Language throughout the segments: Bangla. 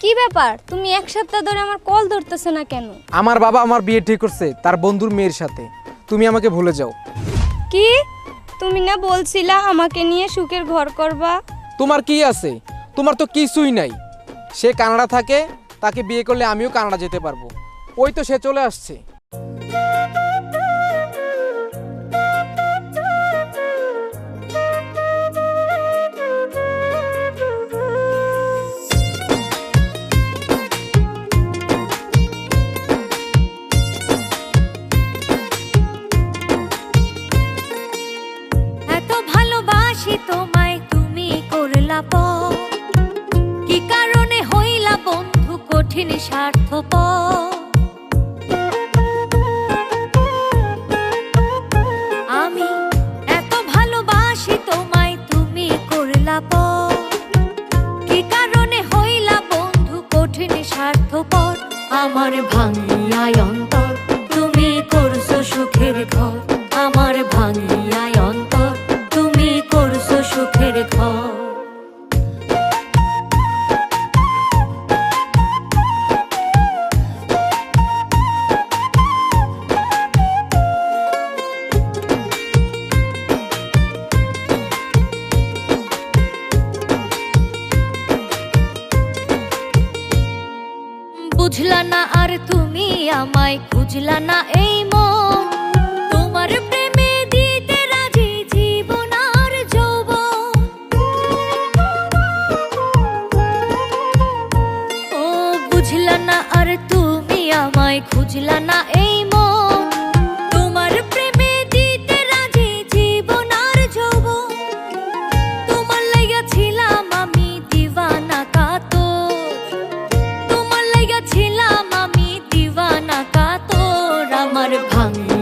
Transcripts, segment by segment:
কি ব্যাপার? তুমি এক সপ্তাহ ধরে আমার কল ধরতেছো না কেন? আমার বাবা আমার বিয়ে ঠিক করছে তার বন্ধুর মেয়ের সাথে। তুমি আমাকে ভুলে যাও। কি? তুমি না বলছিলা আমাকে নিয়ে সুখের ঘর করবা? তোমার কি আছে? তোমার তো কিছুই নাই। সে কানাডা থাকে তাকে বিয়ে করলে আমিও কানাডা যেতে পারব। ওই তো সে চলে আসছে। কঠিন স্বার্থপর। আমি এত ভালোবাসি তোমায়, তুমি করলা পর। কি হইলা বন্ধু কঠিন স্বার্থপর? আমার ভাঙিয়ায় অন্তর, তুমি করছ সুখের ঘর। আমার ভাঙিয়ায় অন্তর, তুমি করছ সুখের ঘর। বুঝলা না আর তুমি আমায় খুঁজলা না এই মন। তোমার প্রেমে দিতে রাজি জীবন আর যৌব ও, বুঝলা না আর তুমি আমায় খুঁজলা না এই ah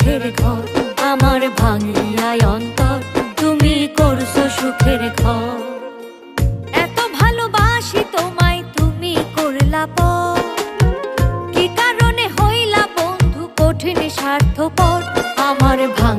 সুখের ঘর, আমার ভাঙিয়া অন্তর। তুমি করছ সুখের ঘর। এত ভালোবাসি তোমায় তুমি করলা প কি কারণে হইলা বন্ধু কঠিন স্বার্থপর? আমার ভাঙ